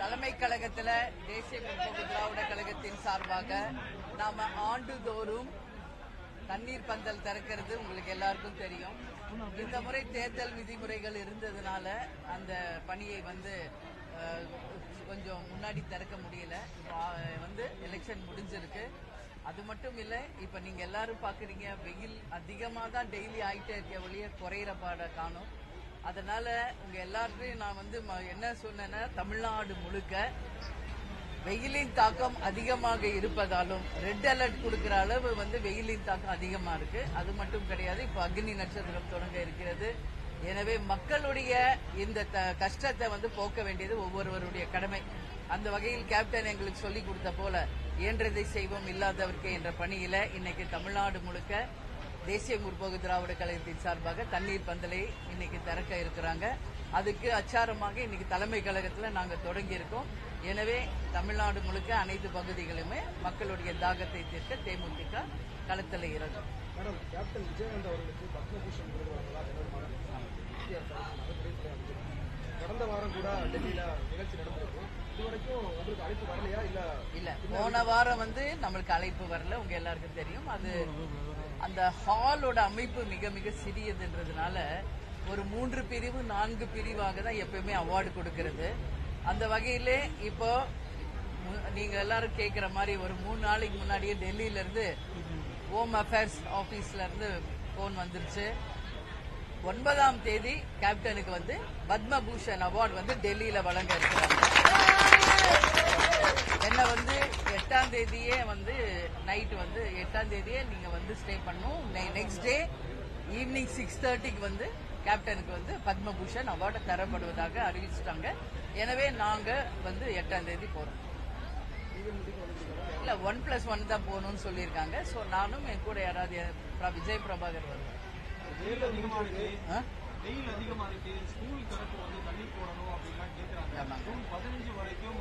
தலைமை கழகத்தில் தேசிய முற்போக்கு திராவிட கழகத்தின் சார்பாக நாம ஆண்டுதோறும் தண்ணீர் பந்தல் திறக்கிறது உங்களுக்கு எல்லாருக்கும் தெரியும். இந்த முறை தேர்தல் விதிமுறைகள் இருந்ததுனால அந்த பணியை வந்து கொஞ்சம் முன்னாடி திறக்க முடியல. வந்து எலெக்ஷன் முடிஞ்சிருக்கு. அது மட்டும் இல்ல இப்ப நீங்க எல்லாரும் பாக்குறீங்க வெயில் அதிகமா தான் டெய்லி ஆயிட்டே இருக்க வழியே குறையிற பாட காணும். அதனால உங்க எல்லாருக்கும் நான் வந்து ம- என்ன சொன்னேன்னா தமிழ்நாடு முழுக்க வெயிலின் தாக்கம் அதிகமாக இருப்பதாலும் ரெட் அலர்ட் கொடுக்கிற அளவு வந்து வெயிலின் தாக்கம் அதிகமா இருக்கு. அது மட்டும் கிடையாது இப்போ அக்னி நட்சத்திரம் தொடங்க இருக்கிறது. எனவே மக்களுடைய இந்த த- கஷ்டத்தை வந்து போக்க வேண்டியது ஒவ்வொருவருடைய கடமை. அந்த வகையில் கேப்டன் எங்களுக்கு சொல்லிக் கொடுத்த போல இயன்றதை செய்வோம் இல்லாதவர்க்கே என்ற பணியில இன்னைக்கு தமிழ்நாடு முழுக்க தேசிய முற்போக்கு திராவிட கழகத்தின் சார்பாக தண்ணீர் பந்தலை இன்னைக்கு திறக்க இருக்கிறாங்க. அதுக்கு அச்சாரமாக இன்னைக்கு தலைமை கழகத்துல நாங்க தொடங்கி இருக்கோம் எனவே தமிழ்நாடு முழுக்க அனைத்து பகுதிகளுமே மக்களுடைய தாகத்தை தீர்க்க தேமுதிக களத்தில் இறங்கும். மேடம் கேப்டன் விஜயகாந்த் அவர்களுக்கு பத்மபூஷன். கடந்த வாரம் கூட டெல்லியில நிகழ்ச்சி நடந்திருக்கு. இதுவரைக்கும் உங்களுக்கு அழைப்பு வரலையா? இல்ல இல்ல போன வாரம் வந்து நம்மளுக்கு அழைப்பு வரல. உங்க எல்லாருக்கும் தெரியும். அது அந்த ஹாலோட அமைப்பு மிக மிக சிறியதுன்றதுனால ஒரு மூன்று பிரிவு நான்கு பிரிவாக தான் எப்பயுமே அவார்டு கொடுக்கிறது. அந்த வகையிலே இப்போ நீங்க எல்லாரும் கேக்குற மாதிரி ஒரு மூணு நாளைக்கு முன்னாடியே டெல்லியில இருந்து ஹோம் அஃபேர்ஸ் ஆபீஸ்ல இருந்து போன் வந்துருச்சு. ஒன்பதாம் தேதி கேப்டனுக்கு வந்து பத்மபூஷன் அவார்டு வந்து டெல்லியில வழங்க இருக்கிறாங்க. என்ன வந்து எட்டாம் தேதியே வந்து நைட் வந்து எட்டாம் தேதியே நீங்க வந்து ஸ்டே பண்ணும் நெக்ஸ்ட் டே ஈவினிங் சிக்ஸ் தேர்ட்டிக்கு வந்து கேப்டனுக்கு வந்து பத்மபூஷன் அவார்டு தரப்படுவதாக அறிவிச்சிட்டாங்க. எனவே நாங்க வந்து எட்டாம் தேதி போறோம். இல்ல ஒன் பிளஸ் ஒன் தான் போகணும்னு சொல்லியிருக்காங்க. சோ நானும் என் கூட யாராவது விஜய் பிரபாகர் வருவார். வெயில் அதிகமா இருக்கு. ஸ்கூல் திறப்பு வந்து தண்ணி போடணும் அப்படின்லாம் கேக்குறாங்க. ஆமாங்க. ஜூன் பதினஞ்சு வரைக்கும்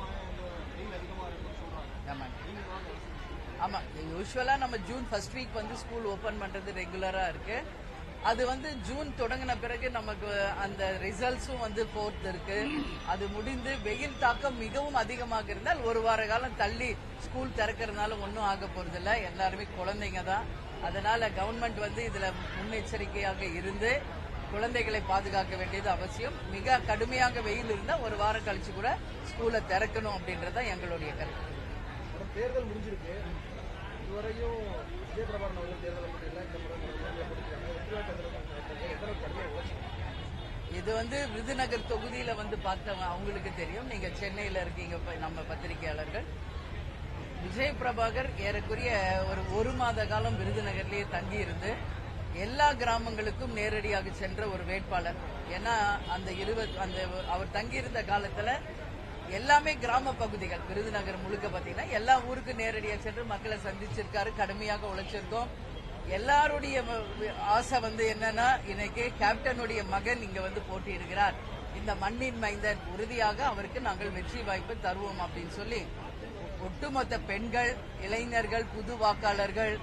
அஹ், இந்த வெயில் அதிகமா இருக்குன்னு சொல்றாங்க. ஆமாங்க நீங்க தான் அதை யோசிச்சு- ஆமா யூஸ்வலா நம்ம ஜூன் ஃபர்ஸ்ட் வீக் வந்து ஸ்கூல் ஓபன் பண்றது ரெகுலரா இருக்கு. அது வந்து ஜூன் தொடங்கின பிறகு நமக்கு அந்த ரிசல்ட்ஸும் வந்து ஃபோர்த் இருக்கு. அது முடிந்து வெயில் தாக்கம் மிகவும் அதிகமாக இருந்தால் ஒரு வார காலம் தள்ளி ஸ்கூல் திறக்கறதுனால ஒன்றும் ஆக போறது இல்ல எல்லாருமே குழந்தைங்க தான். அதனால கவர்மெண்ட் வந்து இதுல முன்னெச்சரிக்கையாக இருந்து குழந்தைகளை பாதுகாக்க வேண்டியது அவசியம். மிக கடுமையாக வெயில் இருந்தா ஒரு வாரம் கழிச்சு கூட ஸ்கூலை திறக்கணும் அப்படின்றது தான் எங்களுடைய கருத்து. தேர்தல் முடிஞ்சிருக்கு. இதுவரையும் அவர்கள் தேர்தல் இது வந்து விருதுநகர் தொகுதியில வந்து பார்த்தவங்க அவங்களுக்கு தெரியும். நீங்க சென்னையில இருக்கீங்க நம்ம பத்திரிகையாளர்கள். விஜய் பிரபாகர் ஏறக்குறைய ஒரு ஒரு மாத காலம் விருதுநகர்லயே தங்கி இருந்து எல்லா கிராமங்களுக்கும் நேரடியாக சென்ற ஒரு வேட்பாளர். ஏன்னா அந்த இருபது அந்த அவர் தங்கியிருந்த காலத்துல எல்லாமே கிராம பகுதிகள். விருதுநகர் முழுக்க பாத்தீங்கன்னா எல்லா ஊருக்கும் நேரடியாக சென்று மக்களை சந்திச்சிருக்காரு கடுமையாக உழைச்சிருக்கோம். எல்லாருடைய ஆசை வந்து என்னன்னா இன்னைக்கு கேப்டனுடைய மகன் இங்க வந்து போட்டியிடுகிறார். இந்த மண்ணின் மைந்தன் உறுதியாக அவருக்கு நாங்கள் வெற்றி வாய்ப்பு தருவோம் அப்படின்னு சொல்லி ஒட்டுமொத்த பெண்கள் இளைஞர்கள் புது வாக்காளர்கள்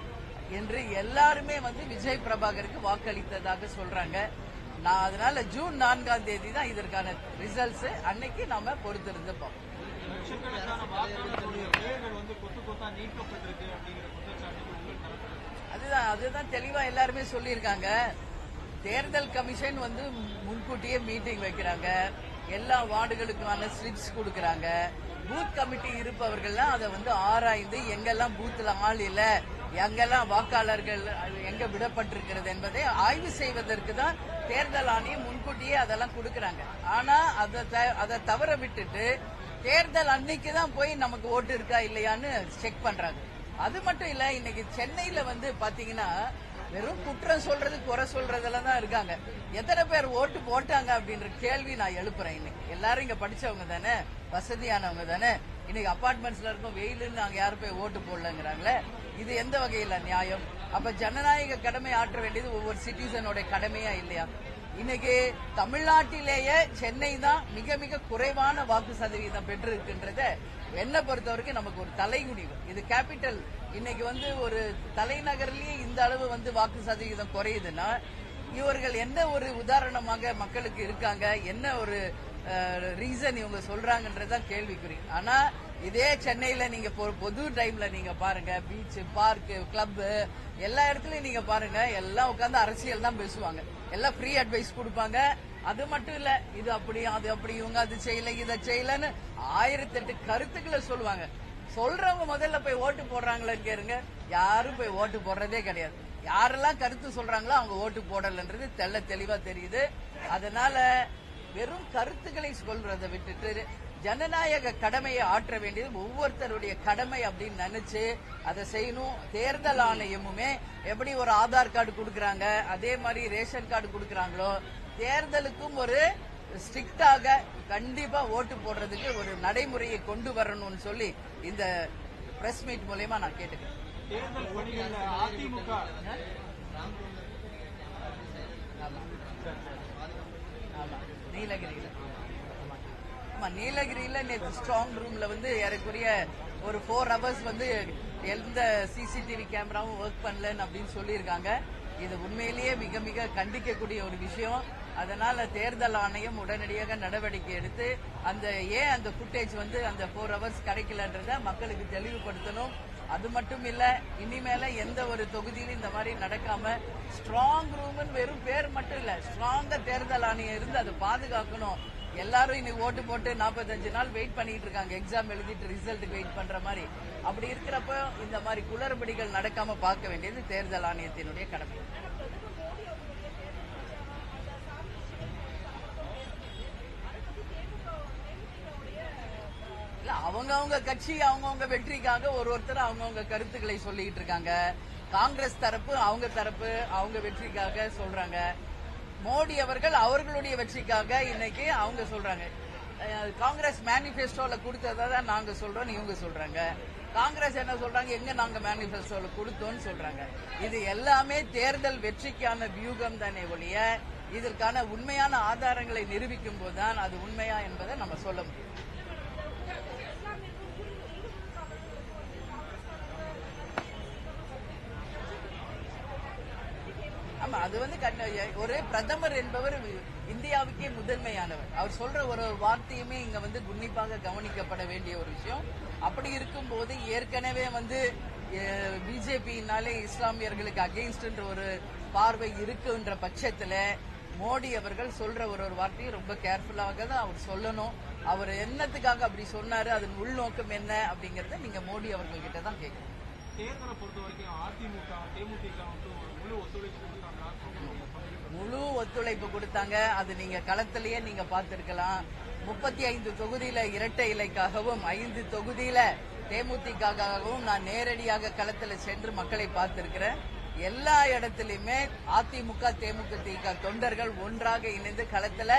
என்று எல்லாருமே வந்து விஜய் பிரபாகருக்கு வாக்களித்ததாக சொல்றாங்க. நான் அதனால ஜூன் நான்காம் தேதி தான் இதற்கான ரிசல்ட்ஸ் அன்னைக்கு நாம பொறுத்திருந்து பார்ப்போம். அதுதான் அதுதான் தெளிவா எல்லாருமே சொல்லியிருக்காங்க. தேர்தல் கமிஷன் வந்து முன்கூட்டியே மீட்டிங் வைக்கிறாங்க. எல்லா வார்டுகளுக்கான ஸ்லிப்ஸ் கொடுக்கறாங்க. பூத் கமிட்டி இருப்பவர்கள்லாம் அதை வந்து ஆராய்ந்து எங்கெல்லாம் பூத்துல ஆள் இல்லை எங்கெல்லாம் வாக்காளர்கள் எங்க விடப்பட்டிருக்கிறது என்பதை ஆய்வு செய்வதற்கு தான் தேர்தல் ஆணையம் முன்கூட்டியே அதெல்லாம் கொடுக்கறாங்க. ஆனா அதை த- அதை தவற விட்டுட்டு தேர்தல் அன்னைக்கு தான் போய் நமக்கு ஓட்டு இருக்கா இல்லையான்னு செக் பண்றாங்க. அது மட்டும் இல்ல இன்னைக்கு சென்னையில வந்து பாத்தீங்கன்னா வெறும் குற்றம் சொல்றது குறை சொல்றதுல தான் இருக்காங்க. எத்தனை பேர் ஓட்டு போட்டாங்க அப்படின்ற கேள்வி நான் எழுப்புறேன் இன்னைக்கு. எல்லாரும் இங்க படிச்சவங்க தானே வசதியானவங்க தானே இன்னைக்கு அபார்ட்மெண்ட்ஸ்ல இருக்கும் வெயிலுன்னு நாங்க யாரும் போய் ஓட்டு போடலங்கிறாங்களே இது எந்த வகையில நியாயம்? அப்ப ஜனநாயக கடமை ஆற்ற வேண்டியது ஒவ்வொரு சிட்டிசனோட கடமையா இல்லையா? இன்னைக்கு தமிழ்நாட்டிலேயே சென்னை தான் மிக மிக குறைவான வாக்கு சதவீதம் பெற்று இருக்கின்றத என்ன பொறுத்த வரைக்கும் நமக்கு ஒரு தலைகுனிவு. இது கேபிட்டல் இன்னைக்கு வந்து ஒரு தலைநகர்லயே இந்த அளவு வந்து வாக்கு சதவீதம் குறையுதுன்னா இவர்கள் என்ன ஒரு உதாரணமாக மக்களுக்கு இருக்காங்க என்ன ஒரு ரீசன் இவங்க சொல்றாங்கன்றதுதான் கேள்விக்குறி. ஆனா இதே சென்னையில நீங்க பொது டைம்ல நீங்க பாருங்க பீச் பார்க் கிளப் எல்லா இடத்துலயும் நீங்க பாருங்க எல்லாம் உட்காந்து அரசியல் தான் பேசுவாங்க. எல்லாம் ஃப்ரீ அட்வைஸ் கொடுப்பாங்க. அது மட்டும் இல்ல இது அப்படி அது அப்படி இவங்க அது செய்யல இதை செய்யலன்னு ஆயிரத்தெட்டு கருத்துக்களை சொல்லுவாங்க. சொல்றவங்க முதல்ல போய் ஓட்டு போடுறாங்களான்னு கேருங்க யாரும் போய் ஓட்டு போடுறதே கிடையாது. யாரெல்லாம் கருத்து சொல்றாங்களோ அவங்க ஓட்டு போடலன்றது தெள்ள தெளிவா தெரியுது. அதனால வெறும் கருத்துக்களை சொல்றதை விட்டுட்டு ஜனநாயக கடமையை ஆற்ற வேண்டியது ஒவ்வொருத்தருடைய கடமை அப்படின்னு நினைச்சு அதை செய்யணும். தேர்தல் ஆணையமுமே எப்படி ஒரு ஆதார் கார்டு கொடுக்கறாங்க அதே மாதிரி ரேஷன் கார்டு கொடுக்கறாங்களோ தேர்தலுக்கும் ஒரு ஸ்ட்ரிக்டாக கண்டிப்பா ஓட்டு போடுறதுக்கு ஒரு நடைமுறையை கொண்டு வரணும்னு சொல்லி இந்த பிரஸ் மீட் மூலயமா நான் கேட்டுக்கிறேன். தேர்தல் பணிகள்ல அதிமுக. ஆமா. ஆமா. நீலகிரியில. ஆமா. நீலகிரியில் நீலகிரியில நேற்று ஸ்ட்ராங் ரூம்ல வந்து ஏறக்குரிய ஒரு ஃபோர் ஹவர்ஸ் வந்து எந்த சிசிடிவி கேமராவும் ஒர்க் பண்ணலன்னு அப்படின்னு சொல்லியிருக்காங்க. இது உண்மையிலேயே மிக மிக கண்டிக்கக்கூடிய ஒரு விஷயம். அதனால தேர்தல் ஆணையம் உடனடியாக நடவடிக்கை எடுத்து அந்த ஏன் அந்த ஃபுட்டேஜ் வந்து அந்த ஃபோர் ஹவர்ஸ் கிடைக்கலன்றத மக்களுக்கு தெளிவுபடுத்தணும். அது மட்டும் இல்ல இனிமேல எந்த ஒரு தொகுதியிலும் இந்த மாதிரி நடக்காம ஸ்ட்ராங் ரூம்னு வெறும் பேர் மட்டும் இல்ல ஸ்ட்ராங்கா தேர்தல் ஆணையம் இருந்து அதை பாதுகாக்கணும். எல்லாரும் இன்னைக்கு ஓட்டு போட்டு 45 நாள் வெயிட் பண்ணிட்டு இருக்காங்க. எக்ஸாம் எழுதிட்டு ரிசல்ட்டுக்கு வெயிட் பண்ற மாதிரி. அப்படி இருக்கிறப்ப இந்த மாதிரி குளறுபடிகள் நடக்காம பார்க்க வேண்டியது தேர்தல் ஆணையத்தினுடைய கடமை இல்ல அவங்கவுங்க கட்சி அவங்கவுங்க வெற்றிக்காக ஒரு ஒருத்தர் அவங்கவுங்க கருத்துக்களை சொல்லிட்டு இருக்காங்க. காங்கிரஸ் தரப்பு அவங்க தரப்பு அவங்க வெற்றிக்காக சொல்றாங்க. மோடி அவர்கள் அவர்களுடைய வெற்றிக்காக இன்னைக்கு அவங்க சொல்றாங்க. காங்கிரஸ் மேனிபெஸ்டோல கொடுத்ததை தான் நாங்க சொல்றோம் இவங்க சொல்றாங்க. காங்கிரஸ் என்ன சொல்றாங்க? எங்க நாங்க மேனிபெஸ்டோல கொடுத்தோம்னு சொல்றாங்க. இது எல்லாமே தேர்தல் வெற்றிக்கான வியூகம் தானே ஒழிய இதற்கான உண்மையான ஆதாரங்களை நிரூபிக்கும் போதுதான் அது உண்மையா என்பதை நம்ம சொல்ல முடியும். அது வந்து ஒரு பிரதமர் என்பவர் இந்தியாவுக்கே முதன்மையானவர். அவர் சொல்ற ஒரு வார்த்தையுமே இங்க வந்து உன்னிப்பாக கவனிக்கப்பட வேண்டிய ஒரு விஷயம். அப்படி இருக்கும்போது ஏற்கனவே வந்து பிஜேபியினாலே இஸ்லாமியர்களுக்கு அகெயின்ஸ்ட்ன்ற ஒரு பார்வை இருக்குன்ற பட்சத்துல மோடி அவர்கள் சொல்ற ஒரு ஒரு வார்த்தையை ரொம்ப கேர்ஃபுல்லாக தான் அவர் சொல்லணும். அவர் என்னத்துக்காக அப்படி சொன்னாரு? அதன் உள்நோக்கம் என்ன? அப்படிங்கறத நீங்க மோடி அவர்கள்கிட்ட தான் கேட்கணும். தேர்தலை பொறுத்த வரைக்கும் அதிமுக தேமுதிக முழு ஒத்துழைப்பு கொடுத்தாங்க முழு ஒத்துழைப்பு கொடுத்தாங்க. அது நீங்க களத்திலேயே நீங்க பார்த்திருக்கலாம். முப்பத்தி ஐந்து தொகுதியில இரட்டை இலைக்காகவும் ஐந்து தொகுதியில தேமுதிகவும் நான் நேரடியாக களத்தில் சென்று மக்களை பார்த்திருக்கிறேன். எல்லா இடத்திலுமே அதிமுக தேமுதிக தொண்டர்கள் ஒன்றாக இணைந்து களத்துல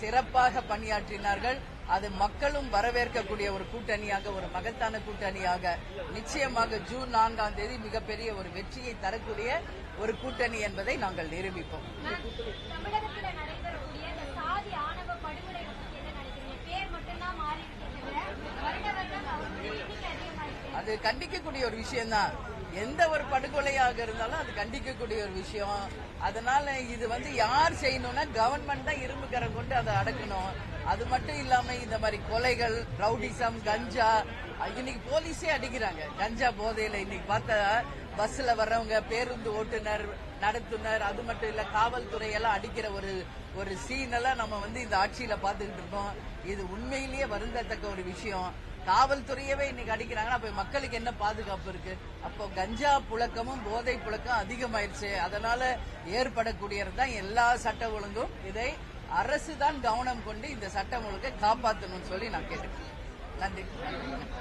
சிறப்பாக பணியாற்றினார்கள். அது மக்களும் வரவேற்கக்கூடிய ஒரு கூட்டணியாக ஒரு மகத்தான கூட்டணியாக நிச்சயமாக ஜூன் நான்காம் தேதி மிகப்பெரிய ஒரு வெற்றியை தரக்கூடிய ஒரு கூட்டணி என்பதை நாங்கள் நிரூபிப்போம். அது கண்டிக்கக்கூடிய ஒரு விஷயம்தான். எந்த ஒரு படுகொலையாக இருந்தாலும் அது கண்டிக்கக்கூடிய ஒரு விஷயம். அதனால இது வந்து யார் செய்யணும்னா கவர்மெண்ட் தான் இரும்புக்கரம் கொண்டு அதை அடக்கணும். அது மட்டும் இல்லாம இந்த மாதிரி கொலைகள் ரவுடிசம் கஞ்சா இன்னைக்கு போலீஸே அடிக்கிறாங்க. கஞ்சா போதையில இன்னைக்கு பார்த்தா பஸ்ல வர்றவங்க பேருந்து ஓட்டுநர் நடத்துனர் அது மட்டும் இல்ல காவல்துறை எல்லாம் அடிக்கிற ஒரு ஒரு சீன் எல்லாம் நம்ம வந்து இந்த ஆட்சியில பாத்துக்கிட்டு இருக்கோம். இது உண்மையிலேயே வருந்தத்தக்க ஒரு விஷயம். காவல்துறையவே இன்னைக்கு அடிக்கிறாங்கன்னா அப்ப மக்களுக்கு என்ன பாதுகாப்பு இருக்கு? அப்போ கஞ்சா புழக்கமும் போதை புழக்கம் அதிகமாயிருச்சு. அதனால ஏற்படக்கூடியது தான் எல்லா சட்ட ஒழுங்கும். இதை அரசு தான் கவனம் கொண்டு இந்த சட்டம் ஒழுங்கை காப்பாற்றணும்னு சொல்லி நான் கேட்டுக்கிறேன். நன்றி.